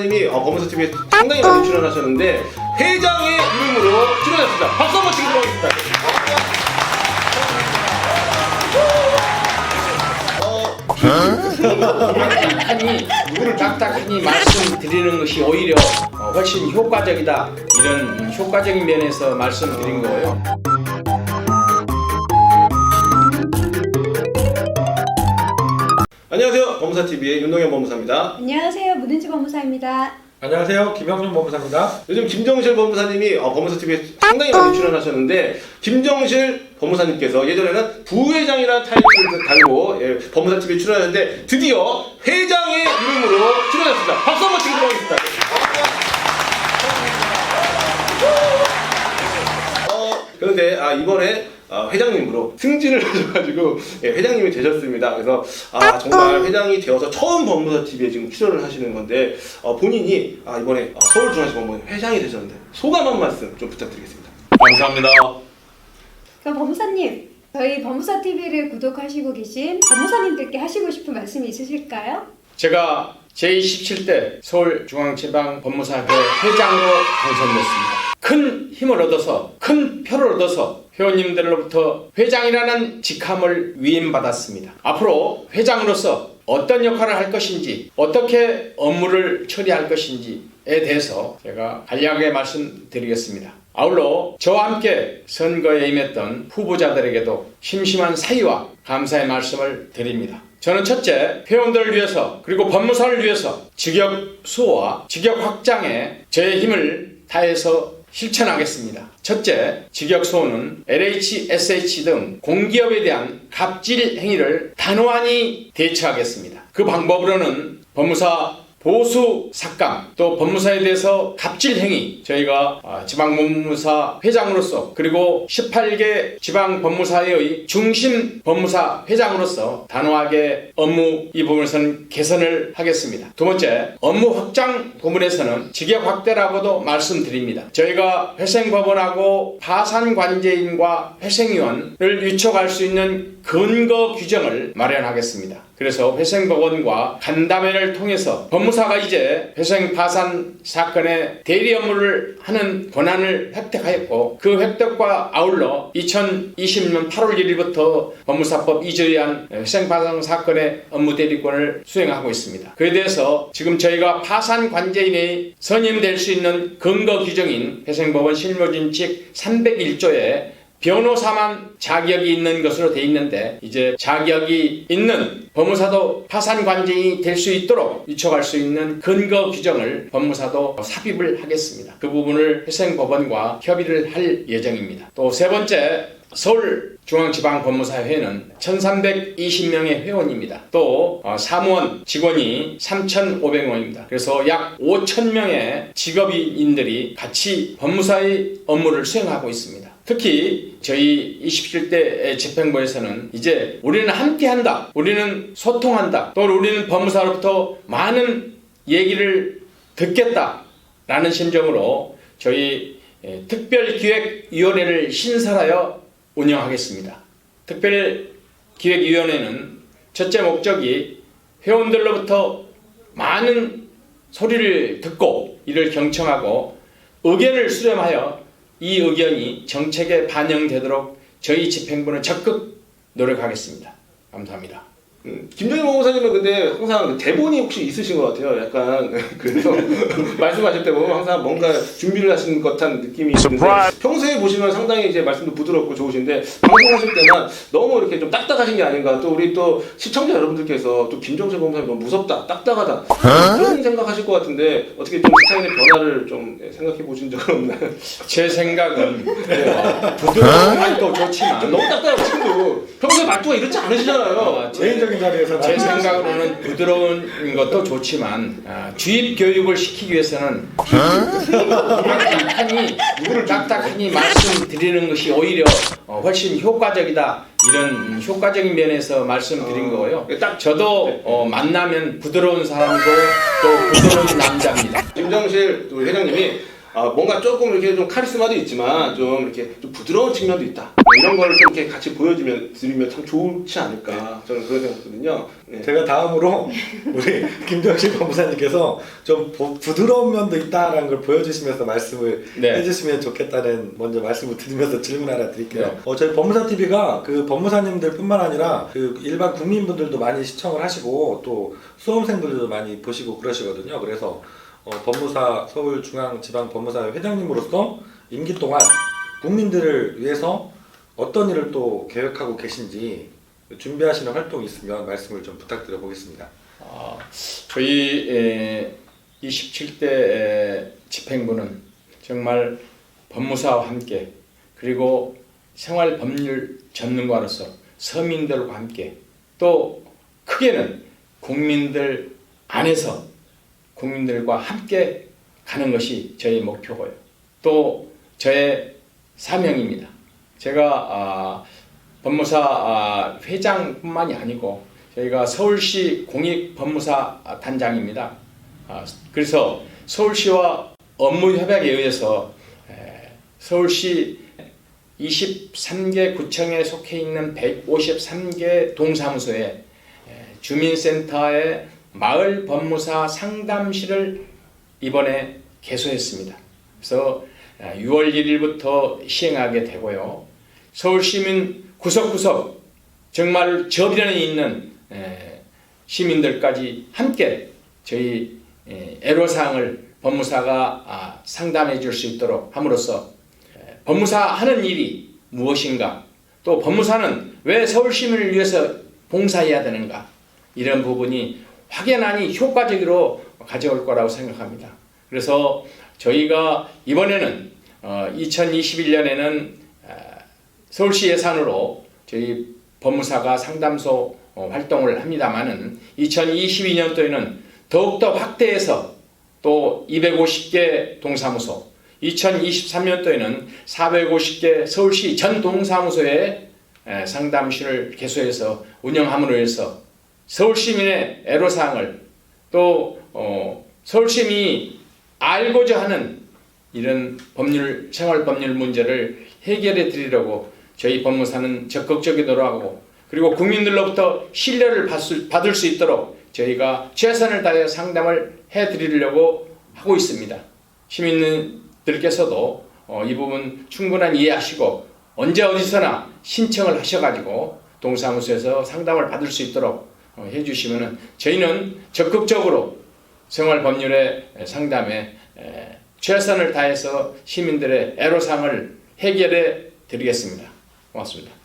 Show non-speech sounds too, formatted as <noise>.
님이 어, 검은사 TV에 상당히 많이 출연하셨는데 회장의 이름으로 출연하셨습니다. 박수 한번 치도록 하겠습니다. 딱딱하니 누구를 딱딱하니 말씀드리는 것이 오히려 어, 훨씬 효과적이다 이런 효과적인 면에서 말씀드린 거예요. 안녕하세요. 검은사 TV의 윤동현 법무사입니다. 안녕하세요. 문은지 법무사입니다. 안녕하세요. 김영준 법무사입니다. 요즘 김정실 법무사님이 어, 법무사 TV에 상당히 많이 출연하셨는데 김정실 법무사님께서 예전에는 부회장이라는 타이틀을 달고 예, 법무사 TV에 출연하셨는데 드디어 회장의 이름으로 출연하셨습니다. 박수 한번 치도록 하겠습니다. 어, 그런데 아, 이번에 아, 회장님으로 승진을 <laughs> 하셔가지고 예, 회장님이 되셨습니다. 그래서 아, 정말 회장이 되어서 처음 법무사 TV에 지금 출연을 하시는 건데 어, 본인이 아, 이번에 어, 서울중앙지법원 회장이 되셨는데 소감 한 말씀 좀 부탁드리겠습니다. 감사합니다. 그럼 법무사님, 저희 법무사 TV를 구독하시고 계신 법무사님들께 하시고 싶은 말씀이 있으실까요? 제가 제27대 서울중앙지방법무사회 회장으로 당선됐습니다. 큰 힘을 얻어서 큰 표를 얻어서 회원님들로부터 회장이라는 직함을 위임받았습니다. 앞으로 회장으로서 어떤 역할을 할 것인지 어떻게 업무를 처리할 것인지에 대해서 제가 간략하게 말씀드리겠습니다. 아울러 저와 함께 선거에 임했던 후보자들에게도 심심한 사의와 감사의 말씀을 드립니다. 저는 첫째, 회원들을 위해서 그리고 법무사를 위해서 직역 수호와 직역 확장에 저의 힘을 다해서 실천하겠습니다. 첫째, 직역 수호는 LH, SH 등 공기업에 대한 갑질 행위를 단호하니 대처하겠습니다. 그 방법으로는 법무사 보수 삭감 또 법무사에 대해서 갑질 행위 저희가 아, 지방 법무사 회장으로서 그리고 18개 지방 법무사의 중심 법무사 회장으로서 단호하게 업무 이 부분에서는 개선을 하겠습니다. 두 번째 업무 확장 부분에서는 직역 확대라고도 말씀드립니다. 저희가 회생법원하고 파산관제인과 회생위원을 위촉할 수 있는 근거 규정을 마련하겠습니다. 그래서 회생법원과 간담회를 통해서 법무사가 이제 회생 파산 사건의 대리 업무를 하는 권한을 획득하였고 그 획득과 아울러 2020년 8월 1일부터 법무사법 2조에 의한 회생 파산 사건의 업무 대리권을 수행하고 있습니다. 그에 대해서 지금 저희가 파산 관제인이 선임될 수 있는 근거 규정인 회생법원 실무진칙 301조에 변호사만 자격이 있는 것으로 돼 있는데 이제 자격이 있는 법무사도 파산 관제인이 될 수 있도록 위촉할 수 있는 근거 규정을 법무사도 삽입을 하겠습니다. 그 부분을 회생법원과 협의를 할 예정입니다. 또 세 번째 서울 중앙지방법무사회는 1320명의 회원입니다. 또 어, 사무원 직원이 3500명입니다. 그래서 약 5000명의 직업인들이 같이 법무사의 업무를 수행하고 있습니다. 특히 저희 27대 집행부에서는 이제 우리는 함께한다. 우리는 소통한다. 또 우리는 법무사로부터 많은 얘기를 듣겠다. 라는 심정으로 저희 예, 특별기획위원회를 신설하여 운영하겠습니다. 특별기획위원회는 첫째 목적이 회원들로부터 많은 소리를 듣고 이를 경청하고 의견을 수렴하여 이 의견이 정책에 반영되도록 저희 집행부는 적극 노력하겠습니다. 감사합니다. 음, 김정일 법무사님은 근데 항상 그 대본이 혹시 있으신 것 같아요. 약간 <laughs> 그래서 말씀하실 때 보면 항상 뭔가 준비를 하신 것 같은 느낌이 있는데 평소에 보시면 상당히 이제 말씀도 부드럽고 좋으신데 방송하실 때만 너무 이렇게 좀 딱딱하신 게 아닌가. 또 우리 또 시청자 여러분들께서 또 김정실 법무사님 너무 무섭다, 딱딱하다 그런 생각하실 것 같은데 어떻게 좀 스타일의 변화를 좀 예, 생각해 보신 적은 없나요? 제 생각은 어, 부드러운 말도 좋지만 너무 딱딱하고 친구 평소에 말투가 이렇지 않으시잖아요. 어, 제, 개인 적인 자리에서 제 생각으로는 부드러운 것도 좋지만 아, 주입 교육을 시키기 위해서는 딱딱하니 누구를 딱딱하니 말씀드리는 것이 오히려 어, 훨씬 효과적이다 이런 효과적인 면에서 말씀드린 거고요. 딱 저도 어, 만나면 부드러운 사람이고 또 부드러운 남자입니다. 김정실 우리 회장님이 아, 뭔가 조금 이렇게 좀 카리스마도 있지만 좀 이렇게 좀 부드러운 측면도 있다. 이런 거를 좀 이렇게 같이 보여주면 드리면 참 좋지 않을까 저는 그런 생각거든요. 네. 제가 다음으로 <laughs> 우리 김정실 법무사님께서 좀 부- 부드러운 면도 있다라는 걸 보여주시면서 말씀을 네. 해주시면 좋겠다는 먼저 말씀을 드리면서 질문 하나 드릴게요. 네. 어, 저희 법무사 TV가 그 법무사님들뿐만 아니라 그 일반 국민분들도 많이 시청을 하시고 또 수험생들도 많이 보시고 그러시거든요. 그래서 어, 법무사 서울중앙지방법무사 회장님으로서 임기 동안 국민들을 위해서 어떤 일을 또 계획하고 계신지 준비하시는 활동이 있으면 말씀을 좀 부탁드려 보겠습니다. 아, 저희 에, 27대 집행부는 정말 법무사와 함께 그리고 생활 법률 전문가로서 서민들과 함께 또 크게는 국민들 안에서 국민들과 함께 가는 것이 저희 목표고요. 또 저의 사명입니다. 제가 아, 법무사 아, 회장뿐만이 아니고 저희가 서울시 공익법무사 단장입니다. 아, 그래서 서울시와 업무 협약에 의해서 에, 서울시 23개 구청에 속해 있는 153개 동사무소에 에, 주민센터의 마을 법무사 상담실을 이번에 개소했습니다. 그래서 6월 1일부터 시행하게 되고요. 서울 시민 구석구석 정말 저변에 있는 에, 시민들까지 함께 저희 에, 애로사항을 법무사가 아, 상담해 줄 수 있도록 함으로써 에, 법무사 하는 일이 무엇인가 또 법무사는 왜 서울 시민을 위해서 봉사해야 되는가 이런 부분이 확연하니 효과적으로 가져올 거라고 생각합니다. 그래서 저희가 이번에는 어, 2021년에는 서울시 예산으로 저희 법무사가 상담소 어, 활동을 합니다만은 2022년도에는 더욱더 확대해서 또 250개 동사무소, 2023년도에는 450개 서울시 전 동사무소에 에, 상담실을 개소해서 운영함으로 해서 서울 시민의 애로사항을 또 어, 서울 시민이 알고자 하는 이런 법률 생활 법률 문제를 해결해 드리려고 저희 법무사는 적극적인 노력하고 그리고 국민들로부터 신뢰를 받을, 수 있도록 저희가 최선을 다해 상담을 해 드리려고 하고 있습니다. 시민들께서도 어, 이 부분 충분한 이해하시고 언제 어디서나 신청을 하셔가지고 동사무소에서 상담을 받을 수 있도록 어, 해주시면은 저희는 적극적으로 생활 법률의 상담에 에, 최선을 다해서 시민들의 애로사항을 해결해 드리겠습니다. 고맙습니다.